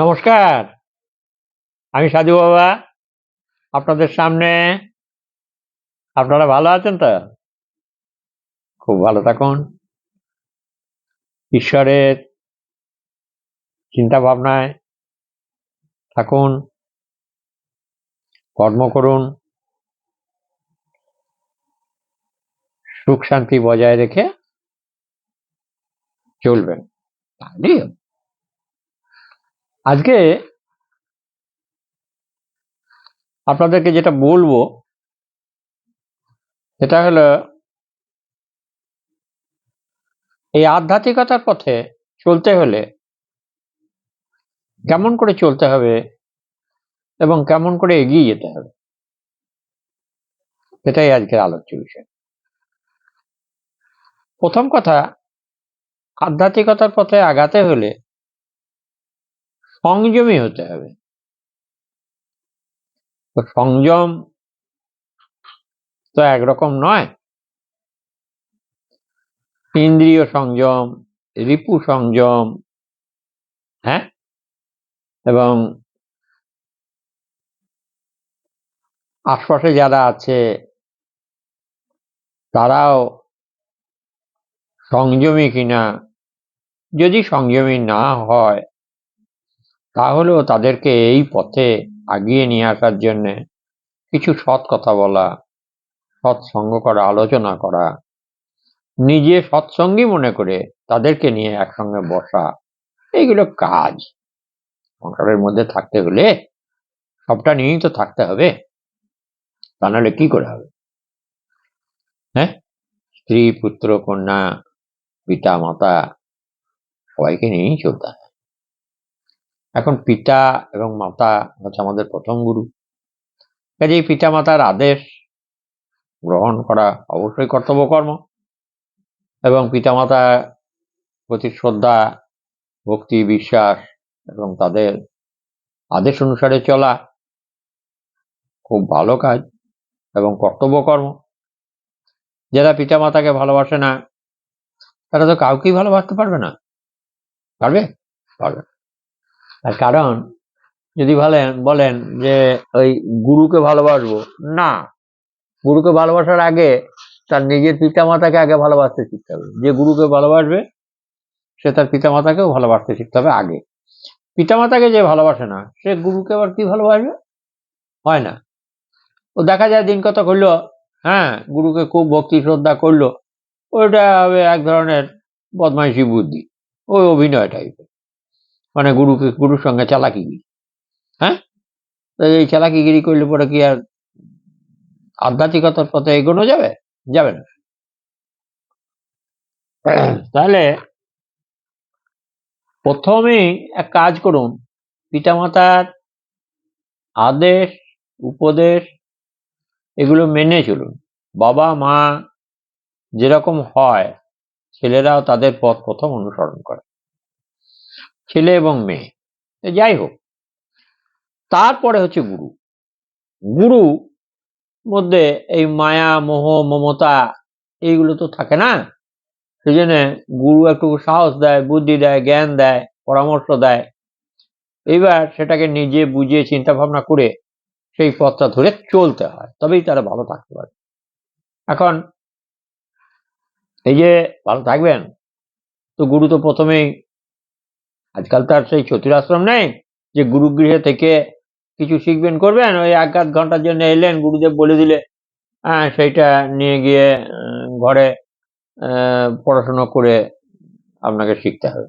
নমস্কার। আমি সাধু বাবা। আপনাদের সামনে আপনারা ভালো আছেন তো? খুব ভালো থাকুন। ঈশ্বরের চিন্তা ভাবনায় থাকুন। কর্ম করুন। সুখ শান্তি বজায় রেখে চলবেন। তাহলেই। আজকে আপনাদেরকে যেটা বলব, সেটা হলো এই আধ্যাত্মিকতার পথে চলতে হলে কেমন করে চলতে হবে এবং কেমন করে এগিয়ে যেতে হবে, সেটাই আজকের আলোচ্য বিষয়। প্রথম কথা, আধ্যাত্মিকতার পথে আগাতে হলে সংযমী হতে হবে। তো সংযম তো একরকম নয়। ইন্দ্রিয় সংযম, রিপু সংযম হ্যাঁ? এবং আশপাশে যারা আছে, তারাও সংযমী কিনা, যদি সংযমী না হয় তাহলেও তাদেরকে এই পথে আগিয়ে নিয়ে আসার জন্য কিছু সৎ কথা বলা সৎসঙ্গ করা, আলোচনা করা, নিজে সৎসঙ্গী মনে করে তাদেরকে নিয়ে একসঙ্গে বসা, এইগুলো কাজ। সংসারের মধ্যে থাকতে হলে সবটা নিয়েই তো থাকতে হবে। তা নাহলে কি করে হবে? হ্যাঁ? স্ত্রী, পুত্র, কন্যা, পিতা, মাতা, সবাইকে নিয়েই চলতে হয়। এখন পিতা এবং মাতা হচ্ছে আমাদের প্রথম গুরু। কাজেই পিতা মাতার আদেশ গ্রহণ করা অবশ্যই কর্তব্য কর্ম এবং পিতামাতার প্রতি শ্রদ্ধা, ভক্তি, বিশ্বাস এবং তাদের আদেশ অনুসারে চলা খুব ভালো কাজ এবং কর্তব্য কর্ম যারা পিতামাতাকে ভালোবাসে না, তারা তো কাউকেই ভালোবাসতে পারবে না। পারবে? পারবে। তার কারণ, যদি বলেন বলেন যে ওই গুরুকে ভালোবাসবো, না। গুরুকে ভালোবাসার আগে তার নিজের পিতামাতাকে আগে ভালোবাসতে শিখতে হবে। যে গুরুকে ভালোবাসবে, সে তার পিতামাতাকেও ভালোবাসতে শিখতে হবে আগে। পিতামাতাকে যে ভালোবাসে না, সে গুরুকে আবার কি ভালোবাসবে? হয় না। ও দেখা যায় দিন কত করল হ্যাঁ গুরুকে খুব ভক্তি, শ্রদ্ধা করল, ওইটা হবে এক ধরনের বদমাইশি বুদ্ধি, ওই অভিনয় টাইপের মানে গুরুকে গুরুর সঙ্গে চালাকিগিরি হ্যাঁ? তো এই চালাকিগিরি করলে পরে কি আর আধ্যাত্মিকতার পথে এগোনো যাবে? যাবে না। তাহলে প্রথমেই এক কাজ করুন, পিতামাতার আদেশ, উপদেশ, এগুলো মেনে চলুন। বাবা, মা যেরকম হয়, ছেলেরাও তাদের পথ প্রথম অনুসরণ করে। ছেলে এবং মেয়ে। যাই হোক, তারপরে হচ্ছে গুরু। গুরু মধ্যে এই মায়া, মোহ, মমতা এইগুলো তো থাকে না। সেই জন্য গুরু একটু সাহস দেয়, বুদ্ধি দেয়, জ্ঞান দেয়, পরামর্শ দেয়। এইবার সেটাকে নিজে বুঝে চিন্তা ভাবনা করে সেই পথটা ধরে চলতে হয়, তবেই তারা ভালো থাকতে পারে এখন এই যে ভালো থাকবেন, তো গুরু তো প্রথমেই আজকাল তার সেই চতুরাশ্রম নেই যে গুরুগৃহে থেকে কিছু শিখবেন, করবেন? ওই এক আধ ঘণ্টার জন্য এলেন, গুরুদেব বলে দিলে হ্যাঁ সেইটা নিয়ে গিয়ে ঘরে পড়াশোনা করে আপনাকে শিখতে হবে।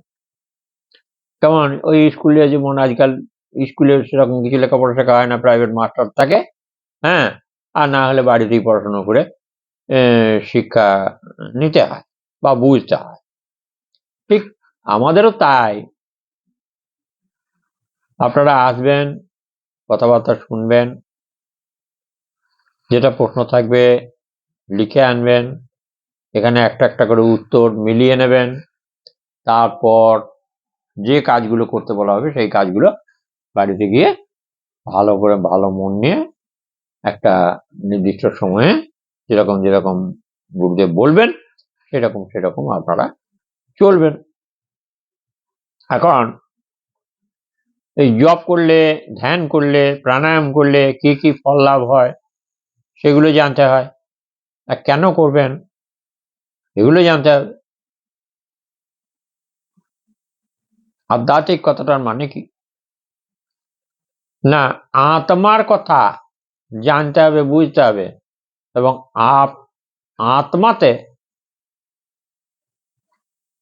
কেমন? ওই স্কুলে যেমন আজকাল স্কুলে সেরকম কিছু লেখাপড়া শেখা হয় না প্রাইভেট মাস্টার থাকে হ্যাঁ? আর না হলে বাড়িতেই পড়াশোনা করে শিক্ষা নিতে হয় বা বুঝতে হয়। ঠিক আমাদেরও তাই। আপনারা আসবেন, কথাবার্তা শুনবেন, যেটা প্রশ্ন থাকবে লিখে আনবেন, এখানে একটা একটা করে উত্তর মিলিয়ে নেবেন, তারপর যে কাজগুলো করতে বলা হবে সেই কাজগুলো বাড়িতে গিয়ে ভালো করে ভালো মন নিয়ে একটা নির্দিষ্ট সময়ে যেরকম যেরকম গুরুদেব বলবেন, সেরকম সেরকম আপনারা চলবেন। এখন এই জপ করলে, ধ্যান করলে, প্রাণায়াম করলে কি কি ফল লাভ হয়, সেগুলো জানতে হয়। আর কেন করবেন? এগুলো জানতে হবে। আধ্যাত্মিক কথাটার মানে কি? না, আত্মার কথা জানতে হবে, বুঝতে হবে। এবং আপ, আত্মাতে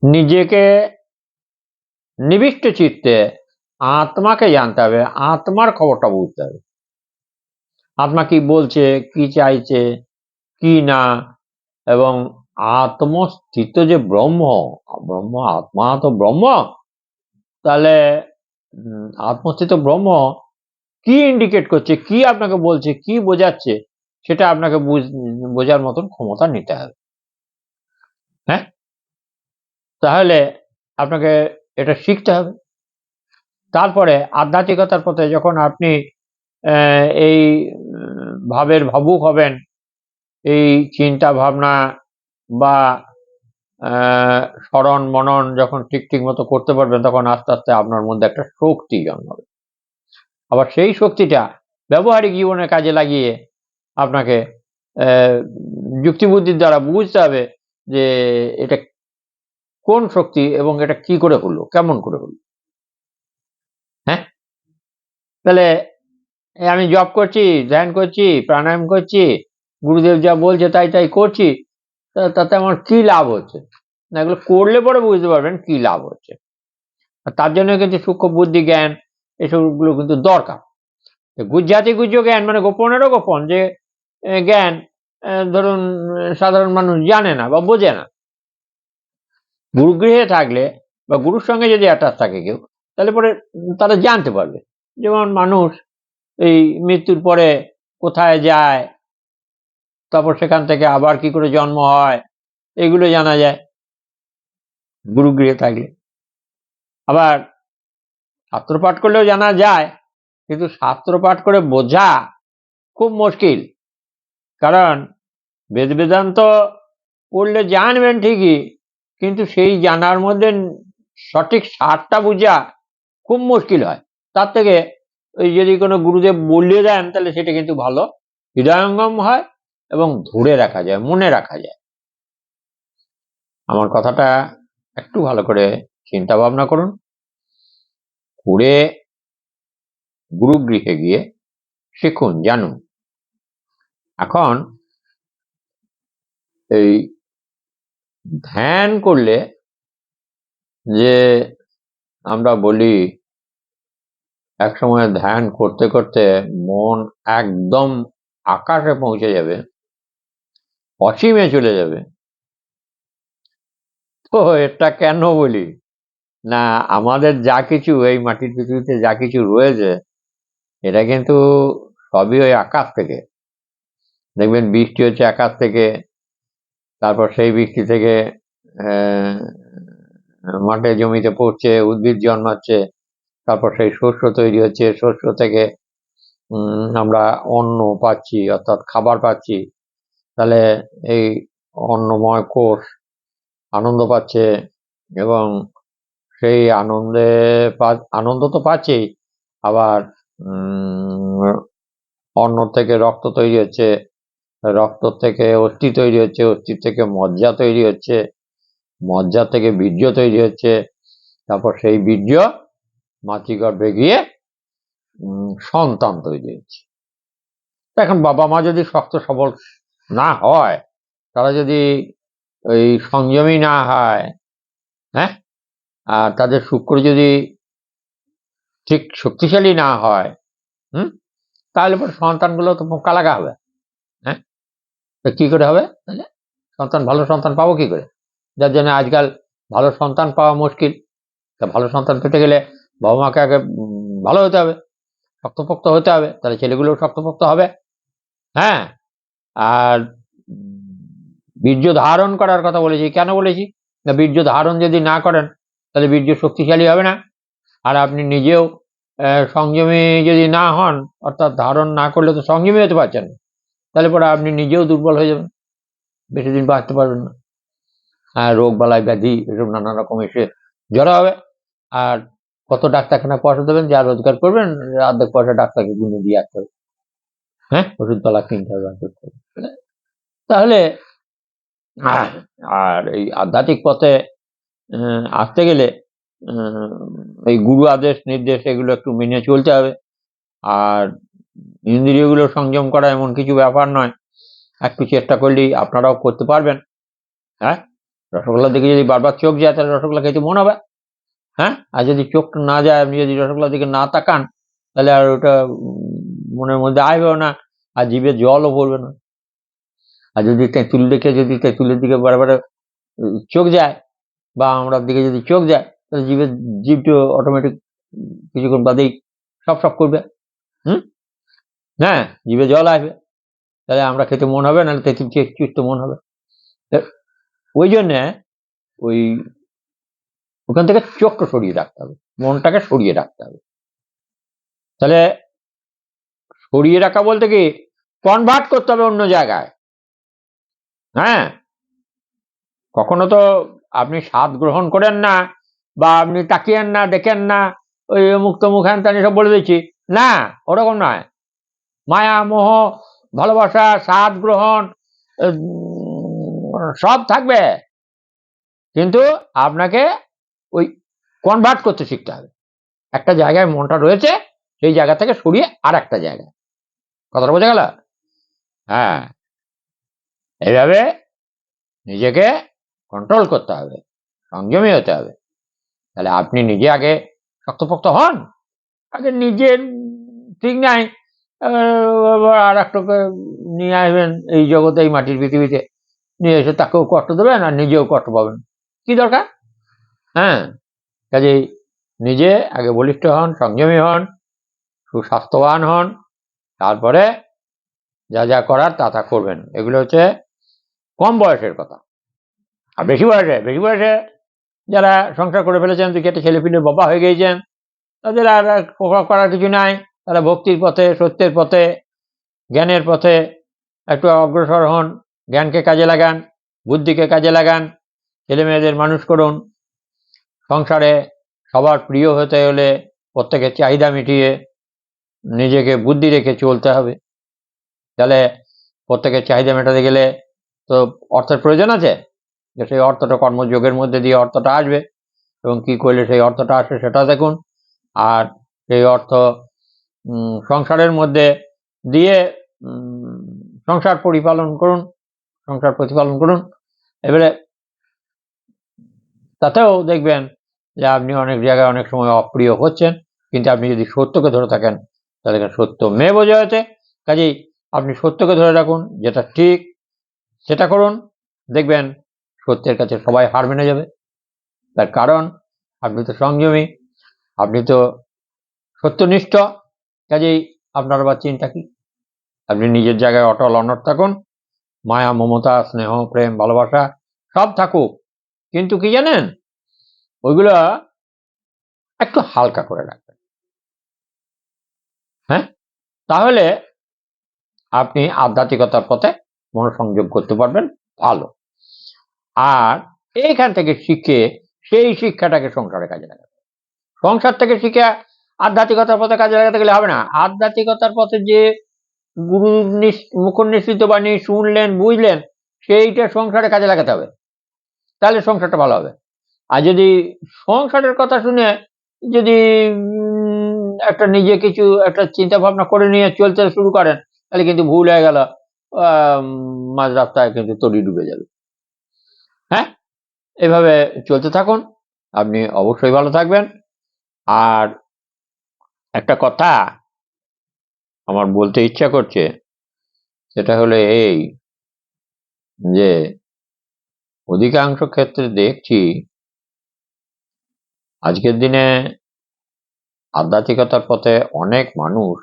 নিজেকে নিবিষ্ট চিত্তে আত্মাকে জানতে হবে, আত্মার খবরটা বুঝতে হবে। আত্মা কি বলছে, কি চাইছে, কি না, এবং আত্মস্থিত যে ব্রহ্ম ব্রহ্ম, আত্মা তো ব্রহ্ম, তাহলে আত্মস্থিত ব্রহ্ম কি ইন্ডিকেট করছে, কি আপনাকে বলছে, কি বোঝাচ্ছে, সেটা আপনাকে বুঝ- বোঝার মতন ক্ষমতা নিতে হবে। হ্যাঁ? তাহলে আপনাকে এটা শিখতে হবে। তারপরে আধ্যাত্মিকতার পথে যখন আপনি এই, ভাবের ভাবুক হবেন, এই চিন্তা ভাবনা বা স্মরণ মনন যখন ঠিক ঠিক মতো করতে পারবেন, তখন আস্তে আস্তে আপনার মধ্যে একটা শক্তি জন্মাবে। আবার সেই শক্তিটা ব্যবহারিক জীবনে কাজে লাগিয়ে আপনাকে যুক্তিবুদ্ধির দ্বারা বুঝতে হবে যে এটা কোন শক্তি এবং এটা কি করে হলো, কেমন করে হলো। হ্যাঁ? তাহলে আমি জব করছি, ধ্যান করছি, প্রাণায়াম করছি, গুরুদেব যা বলছে তাই তাই করছি তাতে আমার কি লাভ হচ্ছে? না, এগুলো করলে পরে বুঝতে পারবেন কি লাভ হচ্ছে। তার জন্য কিন্তু সূক্ষ্ম বুদ্ধি, জ্ঞান, এসবগুলো কিন্তু দরকার। গুজ্জাতি গুজ্জ জ্ঞান মানে গোপনেরও গোপন যে জ্ঞান ধরুন, সাধারণ মানুষ জানে না বা বোঝে না। গুরুগৃহে থাকলে বা গুরুর সঙ্গে যদি অ্যাটাচ থাকে কেউ তাহলে পরে তারা জানতে পারবে। যেমন মানুষ এই মৃত্যুর পরে কোথায় যায়, তারপর সেখান থেকে আবার কি করে জন্ম হয়, এগুলো জানা যায়। গুরুগৃহে থাকলে। আবার শাস্ত্র পাঠ করলেও জানা যায়, কিন্তু শাস্ত্র পাঠ করে বোঝা খুব মুশকিল। কারণ বেদ বেদান্ত পড়লে জানবেন ঠিকই, কিন্তু সেই জানার মধ্যে সঠিক সারটা বোঝা খুব মুশকিল হয়। তার থেকে ওই যদি কোনো গুরুদেব বলিয়ে দেন, তাহলে সেটা কিন্তু ভালো। হৃদয়ঙ্গম হয় এবং ধরে রাখা যায়, মনে রাখা যায়। আমার কথাটা একটু ভালো করে চিন্তা ভাবনা করুন। করে গুরুগৃহে গিয়ে শিখুন, জানুন। এখন এই ধ্যান করলে যে আমরা বলি এক সময় ধ্যান করতে করতে মন একদম আকাশে পৌঁছে যাবে অসীমে চলে যাবে। তো এটা কেন বলি? না আমাদের যা কিছু এই মাটির পৃথিবীতে যা কিছু রয়েছে এটা কিন্তু সবই ওই আকাশ থেকে। দেখবেন বৃষ্টি হচ্ছে আকাশ থেকে তারপর সেই বৃষ্টি থেকে আহ, মাঠে জমিতে পড়ছে উদ্ভিদ জন্মাচ্ছে তারপর সেই শস্য তৈরি হচ্ছে, শস্য থেকে আমরা অন্ন পাচ্ছি, অর্থাৎ খাবার পাচ্ছি। তাহলে এই অন্নময় কোষ আনন্দ পাচ্ছে এবং সেই আনন্দে আনন্দ তো পাচ্ছেই, আবার অন্ন থেকে রক্ত তৈরি হচ্ছে, রক্ত থেকে অস্থি তৈরি হচ্ছে অস্থি থেকে মজ্জা তৈরি হচ্ছে, মজ্জা থেকে বীর্য তৈরি হচ্ছে, তারপর সেই বীর্য মাতৃগর্ভে গিয়ে সন্তান তৈরি হচ্ছে এখন বাবা মা যদি শক্ত সবল না হয়, তারা যদি ওই সংযমী না হয় হ্যাঁ? আর তাদের শুক্র যদি ঠিক শক্তিশালী না হয়, হুম? তাহলে পরে সন্তানগুলো তো কালাগা হবে হ্যাঁ? তো কি করে হবে? তাহলে সন্তান, ভালো সন্তান পাবো কি করে? যার জন্য আজকাল ভালো সন্তান পাওয়া মুশকিল। তা ভালো সন্তান পেতে গেলে বাবা মাকে আগে ভালো হতে হবে, শক্তপোক্ত হতে হবে, তাহলে ছেলেগুলোও শক্তপোক্ত হবে হ্যাঁ? আর বীর্য ধারণ করার কথা বলেছি, কেন বলেছি? না, বীর্য ধারণ যদি না করেন, তাহলে বীর্য শক্তিশালী হবে না। আর আপনি নিজেও সংযমী যদি না হন, অর্থাৎ ধারণ না করলে তো সংযমী হতে পারছেন না, তাহলে পরে আপনি নিজেও দুর্বল হয়ে যাবেন, বেশি দিন বাঁচতে পারবেন না। হ্যাঁ রোগ বালাই ব্যাধি, এসব নানা রকম এসে জড়া হবে। আর কত ডাক্তারখানা পয়সা দেবেন যা রোজগার করবেন অর্ধেক পয়সা ডাক্তারকে গুনে দিয়ে আসতে হবে। হ্যাঁ? ওষুধপালা কিনতে হবে করতে হবে। তাহলে আর এই আধ্যাত্মিক পথে আসতে গেলে এই গুরু আদেশ নির্দেশ এগুলো একটু মেনে চলতে হবে। আর ইন্দ্রিয়গুলো সংযম করা এমন কিছু ব্যাপার নয়। একটু চেষ্টা করলেই আপনারাও করতে পারবেন। হ্যাঁ? রসগোল্লার দিকে যদি বারবার চোখ যায় তাহলে রসগোল্লা খেতে মন হবে। হ্যাঁ? আর যদি চোখটা না যায়, আপনি যদি রসগোল্লার দিকে না তাকান, তাহলে আর ওটা মনের মধ্যে আসবেও না, আর জিভে জলও পড়বে না। আর যদি তেঁতুল দেখে, যদি তেঁতুলের দিকে বারবার চোখ যায়, বা আমরার দিকে যদি চোখ যায়, তাহলে জিভের জিভটা অটোমেটিক কিছুক্ষণ বাদেই সব সব করবে। হুম? হ্যাঁ জিভে জল আসবে। তাহলে আমরা খেতে মন হবে, নাহলে তেঁতুল চেয়ে চুষতে মন হবে। ওই জন্যে, ওই ওখান থেকে চোখটা সরিয়ে রাখতে হবে, মনটাকে সরিয়ে রাখতে হবে। তাহলে সরিয়ে রাখা বলতে কি? কনভার্ট করতে হবে অন্য জায়গায়। হ্যাঁ? কখনো তো আপনি স্বাদ গ্রহণ করেন না, বা আপনি তাকিয়েন না, দেখেন না, ওই মুখ তমুখ হ্যান ত্যান সব বলে দিচ্ছি। না, ওরকম নয়। মায়া, মোহ, ভালোবাসা, স্বাদ গ্রহণ সব থাকবে। কিন্তু আপনাকে ওই কনভার্ট করতে শিখতে হবে। একটা জায়গায় মনটা রয়েছে, সেই জায়গা থেকে সরিয়ে আর একটা জায়গায়। কথাটা বোঝা গেল? হ্যাঁ। এইভাবে নিজেকে কন্ট্রোল করতে হবে, সংযমী হতে হবে। তাহলে আপনি নিজে আগে শক্তপোক্ত হন। আগে নিজে ঠিক নাই আর একটাকে নিয়ে আসবেন এই জগতে, এই মাটির পৃথিবীতে। নিয়ে এসে তাকেও কষ্ট দেবেন আর নিজেও কষ্ট পাবেন। কি দরকার? হ্যাঁ? কাজেই নিজে আগে বলিষ্ঠ হন, সংযমী হন, সুস্বাস্থ্যবান হন, তারপরে যা যা করার তা তা করবেন। এগুলো হচ্ছে কম বয়সের কথা। আর বেশি বয়সে বেশি বয়সে যারা সংসার করে ফেলেছেন, দুই একটা ছেলে পিলে বাবা হয়ে গিয়েছেন, তাদের আর ক- করার কিছু নাই। তারা ভক্তির পথে, সত্যের পথে, জ্ঞানের পথে একটু অগ্রসর হন, জ্ঞানকে কাজে লাগান, বুদ্ধিকে কাজে লাগান ছেলে মেয়েদের মানুষ করুন সংসারে সবার প্রিয় হতে হলে প্রত্যেকের চাহিদা মিটিয়ে নিজেকে বুদ্ধি রেখে চলতে হবে। তাহলে প্রত্যেকের চাহিদা মেটাতে গেলে তো অর্থের প্রয়োজন আছে যে সেই অর্থটা কর্মযোগের মধ্যে দিয়ে অর্থটা আসবে এবং কি করলে সেই অর্থটা আসে সেটা দেখুন। আর সেই অর্থ সংসারের মধ্যে দিয়ে সংসার পরিপালন করুন, সংসার প্রতিপালন করুন। এবারে তাতেও দেখবেন যে আপনি অনেক জায়গায় অনেক সময় অপ্রিয় হচ্ছেন, কিন্তু আপনি যদি সত্যকে ধরে থাকেন, তাহলে সত্য মেয়ে বোঝা হয়েছে কাজেই আপনি সত্যকে ধরে রাখুন, যেটা ঠিক, সেটা করুন, দেখবেন সত্যের কাছে সবাই হার মেনে যাবে। তার কারণ, আপনি তো সংযমী, আপনি তো সত্যনিষ্ঠ, কাজেই আপনার আবার চিন্তা কি? আপনি নিজের জায়গায় অটল অনট থাকুন, মায়া, মমতা, স্নেহ, প্রেম, ভালোবাসা সব থাকুক। কিন্তু কি জানেন? ওইগুলো একটু হালকা করে রাখবেন। হ্যাঁ? তাহলে আপনি আধ্যাত্মিকতার পথে মনোসংযোগ করতে পারবেন, ভালো। আর এইখান থেকে শিখে সেই শিক্ষাটাকে সংসারে কাজে লাগাতে হবে। সংসার থেকে শিখে আধ্যাত্মিকতার পথে কাজে লাগাতে গেলে হবে না। আধ্যাত্মিকতার পথে যে গুরু মুখ নিশ্চিত বাণী শুনলেন, বুঝলেন, সেইটা সংসারে কাজে লাগাতে হবে। তাহলে সংসারটা ভালো হবে। আর যদি সংসারের কথা শুনে যদি একটা নিজে কিছু, একটা চিন্তা ভাবনা করে নিয়ে চলতে শুরু করেন, তাহলে কিন্তু ভুল হয়ে গেল মাঝ রাস্তায় কিন্তু তরি ডুবে যাবে। হ্যাঁ? এভাবে চলতে থাকুন, আপনি অবশ্যই ভালো থাকবেন। আর একটা কথা আমার বলতে ইচ্ছা করছে, সেটা হলো এই যে, অধিকাংশ ক্ষেত্রে দেখছি আজকের দিনে আধ্যাত্মিকতার পথে অনেক মানুষ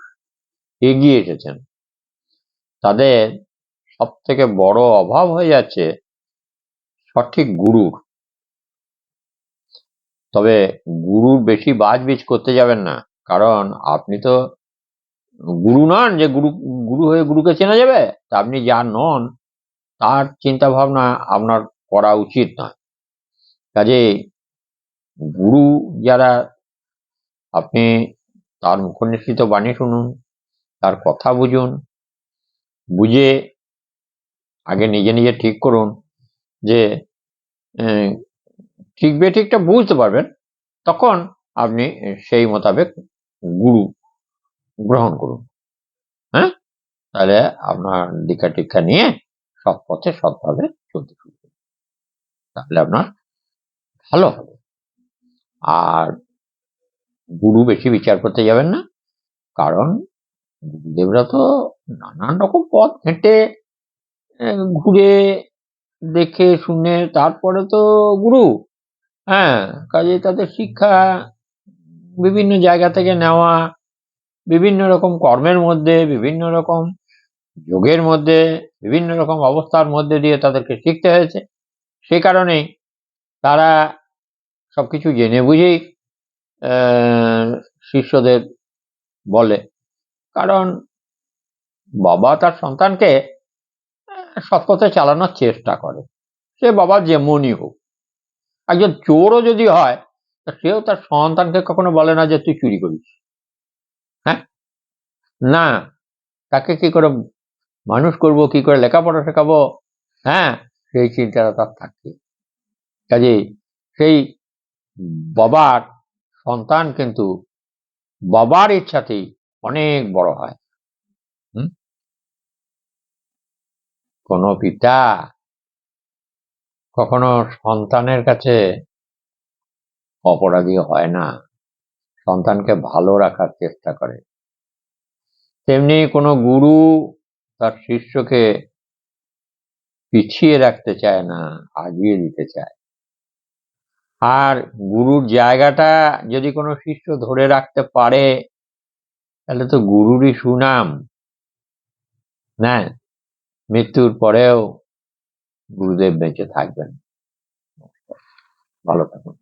এগিয়ে এসেছেন। তাদের সব থেকে বড় অভাব হয়ে যাচ্ছে সঠিক গুরুর। তবে গুরুর বেশি বাজবিজ করতে যাবেন না, কারণ আপনি তো গুরু নন যে গুরু গুরু হয়ে গুরুকে চেনা যাবে, তা আপনি যা নন তার চিন্তা ভাবনা আপনার করা উচিত নয়। কাজে গুরু যারা, আপনি তার মুখনিসৃত বাণী শুনুন, তার কথা বুঝুন, বুঝে আগে নিজে নিজে ঠিক করুন যে ঠিক বেঠিকটা বুঝতে পারবেন, তখন আপনি সেই মোতাবেক গুরু গ্রহণ করুন। হ্যাঁ? তাহলে আপনার দীক্ষা টিক্ষা নিয়ে সৎ পথে সৎভাবে চলতে শুরু করুন তাহলে আপনার ভালো হবে। আর গুরু বেশি বিচার করতে যাবেন না, কারণ গুরুদেবরা তো নানান রকম পথ হেঁটে ঘুরে, দেখে, শুনে, তারপরে তো গুরু। হ্যাঁ কাজে তাদের শিক্ষা, বিভিন্ন জায়গা থেকে নেওয়া, বিভিন্ন রকম কর্মের মধ্যে, বিভিন্ন রকম যোগের মধ্যে, বিভিন্ন রকম অবস্থার মধ্যে দিয়ে তাদেরকে শিখতে হয়েছে। সে কারণেই তারা সবকিছু জেনে বুঝেই শিষ্যদের বলে। কারণ বাবা তার সন্তানকে সৎপথে চালানোর চেষ্টা করে। সে বাবা যেমনই হোক। একজন চোরও যদি হয় সেও তার সন্তানকে কখনো বলে না যে তুই চুরি করিস। হ্যাঁ? না। তাকে কি করে মানুষ করব, কি করে লেখাপড়া শেখাবো? হ্যাঁ সেই চিন্তাটা তার থাকে। কাজেই সেই বাবার সন্তান কিন্তু বাবার ইচ্ছাতেই অনেক বড় হয়? কোনো পিতা কখনো সন্তানের কাছে অপরাধী হয় না। সন্তানকে ভালো রাখার চেষ্টা করে। তেমনি কোনো গুরু তার শিষ্যকে পিছিয়ে রাখতে চায় না, আগিয়ে দিতে চায়। আর গুরুর জায়গাটা যদি কোনো শিষ্য ধরে রাখতে পারে, তাহলে তো গুরুরই সুনাম। না মৃত্যুর পরেও গুরুদেব বেঁচে থাকবেন। ভালো থাকুন।